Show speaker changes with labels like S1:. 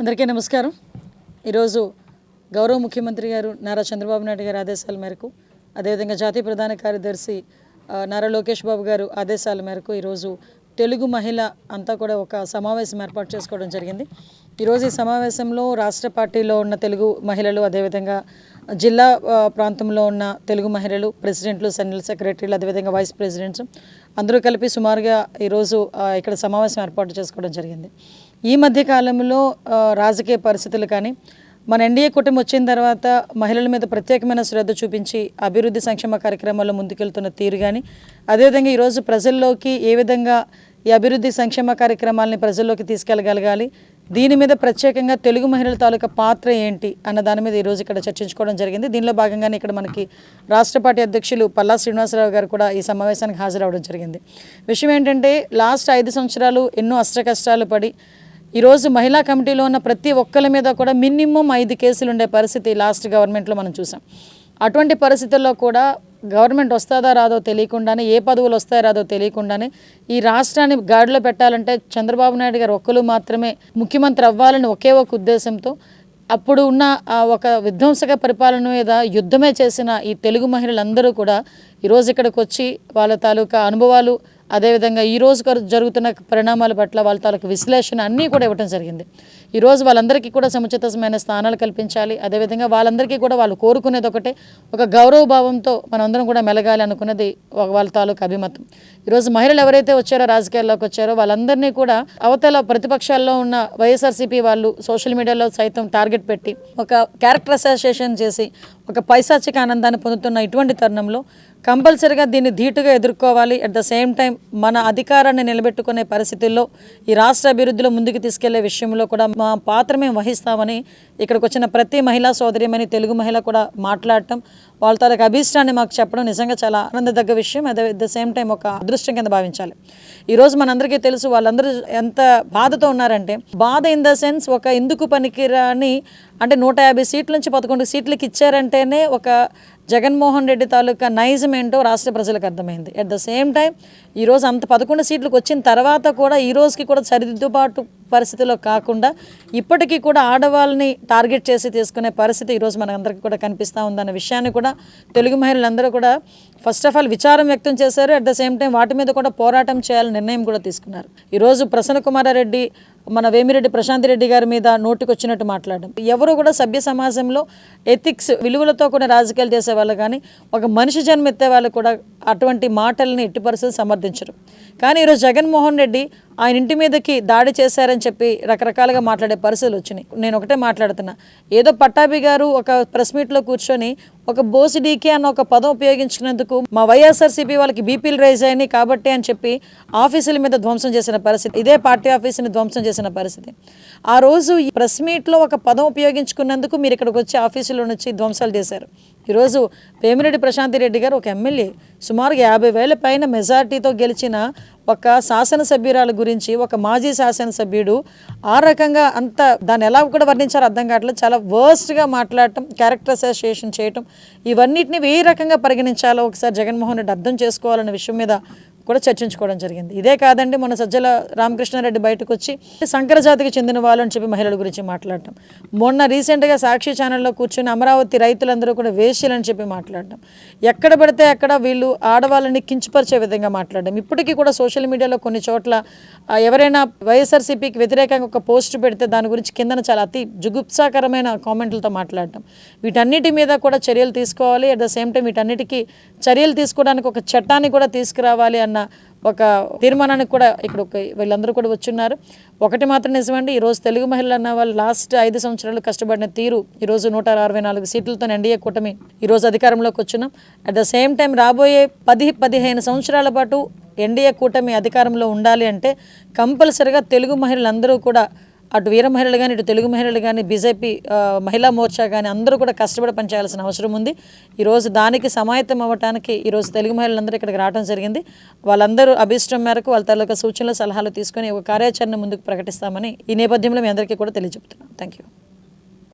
S1: అందరికీ నమస్కారం. ఈరోజు గౌరవ ముఖ్యమంత్రి గారు నారా చంద్రబాబు నాయుడు గారి ఆదేశాల మేరకు అదేవిధంగా జాతీయ ప్రధాన కార్యదర్శి నారా లోకేష్ బాబు గారు ఆదేశాల మేరకు ఈరోజు తెలుగు మహిళ అంతా కూడా ఒక సమావేశం ఏర్పాటు చేసుకోవడం జరిగింది. ఈరోజు ఈ సమావేశంలో రాష్ట్ర పార్టీలో ఉన్న తెలుగు మహిళలు అదేవిధంగా జిల్లా ప్రాంతంలో ఉన్న తెలుగు మహిళలు ప్రెసిడెంట్లు జనరల్ సెక్రటరీలు అదేవిధంగా వైస్ ప్రెసిడెంట్స్ అందరూ కలిపి సుమారుగా ఈరోజు ఇక్కడ సమావేశం ఏర్పాటు చేసుకోవడం జరిగింది. ఈ మధ్య కాలంలో రాజకీయ పరిస్థితులు కానీ మన ఎన్డీఏ కూటమి వచ్చిన తర్వాత మహిళల మీద ప్రత్యేకమైన శ్రద్ధ చూపించి అభివృద్ధి సంక్షేమ కార్యక్రమాల్లో ముందుకెళ్తున్న తీరు కానీ అదేవిధంగా ఈరోజు ప్రజల్లోకి ఏ విధంగా ఈ అభివృద్ధి సంక్షేమ కార్యక్రమాలని ప్రజల్లోకి తీసుకెళ్ళగలగాలి దీని మీద ప్రత్యేకంగా తెలుగు మహిళల తాలూకా పాత్ర ఏంటి అన్న దాని మీద ఈరోజు ఇక్కడ చర్చించుకోవడం జరిగింది. దీనిలో భాగంగానే ఇక్కడ మనకి రాష్ట్ర పార్టీ అధ్యక్షులు పల్లా శ్రీనివాసరావు గారు కూడా ఈ సమావేశానికి హాజరవడం జరిగింది. విషయం ఏంటంటే లాస్ట్ ఐదు సంవత్సరాలు ఎన్నో అష్ట కష్టాలు పడి ఈరోజు మహిళా కమిటీలో ఉన్న ప్రతి ఒక్కరి మీద కూడా మినిమం ఐదు కేసులు ఉండే పరిస్థితి లాస్ట్ గవర్నమెంట్లో మనం చూసాం. అటువంటి పరిస్థితుల్లో కూడా గవర్నమెంట్ వస్తుందా రాదో తెలియకుండానే ఏ పదవులు వస్తాయో రాదో తెలియకుండానే ఈ రాష్ట్రాన్ని గాడిలో పెట్టాలంటే చంద్రబాబు నాయుడు గారు ఒక్కరు మాత్రమే ముఖ్యమంత్రి అవ్వాలని ఒకే ఒక ఉద్దేశంతో అప్పుడు ఉన్న ఆ ఒక విధ్వంసక పరిపాలన మీద యుద్ధమే చేసిన ఈ తెలుగు మహిళలందరూ కూడా ఈరోజు ఇక్కడికి వచ్చి వాళ్ళ తాలూకా అనుభవాలు అదేవిధంగా ఈ రోజు జరుగుతున్న పరిణామాల పట్ల వాళ్ళ తాలూకు విశ్లేషణ అన్నీ కూడా ఇవ్వడం జరిగింది. ఈరోజు వాళ్ళందరికీ కూడా సముచితమైన స్థానాలు కల్పించాలి అదేవిధంగా వాళ్ళందరికీ కూడా వాళ్ళు కోరుకునేది ఒకటే ఒక గౌరవ భావంతో మనందరం కూడా మెలగాలి అనుకున్నది వాళ్ళ తాలూకు అభిమతం. ఈరోజు మహిళలు ఎవరైతే వచ్చారో రాజకీయాల్లోకి వచ్చారో వాళ్ళందరినీ కూడా అవతల ప్రతిపక్షాల్లో ఉన్న వైఎస్ఆర్సీపీ వాళ్ళు సోషల్ మీడియాలో సైతం టార్గెట్ పెట్టి ఒక క్యారెక్టర్ అసోసియేషన్ చేసి ఒక పైశాచిక ఆనందాన్ని పొందుతున్న ఇటువంటి తరుణంలో కంపల్సరిగా దీన్ని ధీటుగా ఎదుర్కోవాలి. అట్ ద సేమ్ టైం మన అధికారాన్ని నిలబెట్టుకునే పరిస్థితుల్లో ఈ రాష్ట్ర అభివృద్ధిలో ముందుకు తీసుకెళ్ళే విషయంలో కూడా మా పాత్ర మేము వహిస్తామని ఇక్కడికి వచ్చిన ప్రతి మహిళా సోదరిమని తెలుగు మహిళ కూడా మాట్లాడటం వాళ్ళ తాలూకు అభీష్టాన్ని మాకు చెప్పడం నిజంగా చాలా ఆనందదగ్గ విషయం. అదే అట్ ద సేమ్ టైం ఒక అదృష్టం కింద భావించాలి. ఈరోజు మనందరికీ తెలుసు వాళ్ళందరూ ఎంత బాధతో ఉన్నారంటే బాధ ఇన్ ద సెన్స్ ఒక ఎందుకు పనికిరాని అంటే నూట యాభై సీట్ల నుంచి పదకొండు సీట్లకి ఇచ్చారంటేనే ఒక జగన్మోహన్ రెడ్డి తాలూకా నైజం ఏంటో రాష్ట్ర ప్రజలకు అర్థమైంది. అట్ ద సేమ్ టైం ఈరోజు అంత పదకొండు సీట్లకు వచ్చిన తర్వాత కూడా ఈ రోజుకి కూడా సరిదిద్దుబాటు పరిస్థితిలో కాకుండా ఇప్పటికీ కూడా ఆడవాళ్ళని టార్గెట్ చేసి తీసుకునే పరిస్థితి ఈరోజు మనందరికీ కూడా కనిపిస్తూ ఉందన్న విషయాన్ని కూడా తెలుగు మహిళలందరూ కూడా ఫస్ట్ ఆఫ్ ఆల్ విచారం వ్యక్తం చేశారు. అట్ ద సేమ్ టైం వాటి మీద కూడా పోరాటం చేయాలని నిర్ణయం కూడా తీసుకున్నారు. ఈరోజు ప్రసన్న కుమారారెడ్డి మన వేమిరెడ్డి ప్రశాంత్ రెడ్డి గారి మీద నోటికొచ్చినట్టు మాట్లాడడం. ఎవరు కూడా సభ్య సమాజంలో ఎథిక్స్ విలువలతో కూడా రాజకీయాలు చేసే వాళ్ళు కానీ ఒక మనిషి జన్మ ఎత్తే వాళ్ళు కూడా అటువంటి మాటల్ని ఎట్టి పరిస్థితులు సమర్థించరు. కానీ ఈరోజు జగన్మోహన్ రెడ్డి ఆయన ఇంటి మీదకి దాడి చేశారని చెప్పి రకరకాలుగా మాట్లాడే పరిస్థితులు వచ్చినాయి. నేను ఒకటే మాట్లాడుతున్నా. ఏదో పట్టాభి గారు ఒక ప్రెస్ మీట్లో కూర్చొని ఒక బోసి డీకే అన్న ఒక పదం ఉపయోగించుకున్నందుకు మా వైఎస్ఆర్సీపీ వాళ్ళకి బీపీలు రైజ్ అయినాయి కాబట్టి అని చెప్పి ఆఫీసుల మీద ధ్వంసం చేసిన పరిస్థితి ఇదే పార్టీ ఆఫీసుని ధ్వంసం చేసిన పరిస్థితి. ఆ రోజు ఈ ప్రెస్ మీట్లో ఒక పదం ఉపయోగించుకున్నందుకు మీరు ఇక్కడికి వచ్చి ఆఫీసులో నుంచి ధ్వంసాలు చేశారు. ఈరోజు పేమిరెడ్డి ప్రశాంత్ రెడ్డి గారు ఒక ఎమ్మెల్యే. సుమారుగా యాభై వేల పైన మెజార్టీతో గెలిచిన ఒక శాసనసభ్యురాల గురించి ఒక మాజీ శాసనసభ్యుడు ఆ రకంగా అంత దాన్ని ఎలా కూడా వర్ణించారో అర్థం కావట్లేదు. చాలా వర్స్ట్గా మాట్లాడటం క్యారెక్టర్ అసోసియేషన్ చేయటం ఇవన్నిటిని ఏ రకంగా పరిగణించాలో ఒకసారి జగన్మోహన్ రెడ్డి అర్థం చేసుకోవాలనే విషయం మీద కూడా చర్చించుకోవడం జరిగింది. ఇదే కాదండి మన సజ్జల రామకృష్ణారెడ్డి బయటకు వచ్చి శంకర జాతికి చెందిన వాళ్ళు అని చెప్పి మహిళల గురించి మాట్లాడటం. మొన్న రీసెంట్గా సాక్షి ఛానల్లో కూర్చొని అమరావతి రైతులందరూ కూడా వేశ్యలని చెప్పి మాట్లాడటం. ఎక్కడ పడితే అక్కడ వీళ్ళు ఆడవాళ్ళని కించపరిచే విధంగా మాట్లాడడం. ఇప్పటికీ కూడా సోషల్ మీడియాలో కొన్ని చోట్ల ఎవరైనా వైఎస్ఆర్సీపీకి వ్యతిరేకంగా ఒక పోస్ట్ పెడితే దాని గురించి కిందన చాలా అతి జుగుప్సాకరమైన కామెంట్లతో మాట్లాడటం. వీటన్నిటి మీద కూడా చర్యలు తీసుకోవాలి. అట్ ద సేమ్ టైం వీటన్నిటికీ చర్యలు తీసుకోవడానికి ఒక చట్టాన్ని కూడా తీసుకురావాలి అన్న ఒక తీర్మానానికి కూడా ఇక్కడ ఒక వీళ్ళందరూ కూడా వచ్చున్నారు. ఒకటి మాత్రం నిజమండి ఈరోజు తెలుగు మహిళలు అన్న వాళ్ళు లాస్ట్ ఐదు సంవత్సరాలు కష్టపడిన తీరు ఈరోజు నూట అరవై నాలుగు సీట్లతో ఎన్డీఏ కూటమి ఈరోజు అధికారంలోకి వచ్చినాం అట్ ద సేమ్ టైం రాబోయే పది పదిహేను సంవత్సరాల పాటు ఎన్డీఏ కూటమి అధికారంలో ఉండాలి అంటే కంపల్సరిగా తెలుగు మహిళలందరూ కూడా అటు వీర మహిళలు కానీ ఇటు తెలుగు మహిళలు కానీ బీజేపీ మహిళా మోర్చా కానీ అందరూ కూడా కష్టపడి పనిచేయాల్సిన అవసరం ఉంది. ఈరోజు దానికి సమాయత్తం అవ్వటానికి ఈరోజు తెలుగు మహిళలందరూ ఇక్కడికి రావడం జరిగింది. వాళ్ళందరూ అభిష్టం మేరకు వాళ్ళ తరలిక సూచనలు సలహాలు తీసుకొని ఒక కార్యాచరణ ముందుకు ప్రకటిస్తామని ఈ నేపథ్యంలో మీ అందరికీ కూడా తెలియజెప్తున్నాను థ్యాంక్ యూ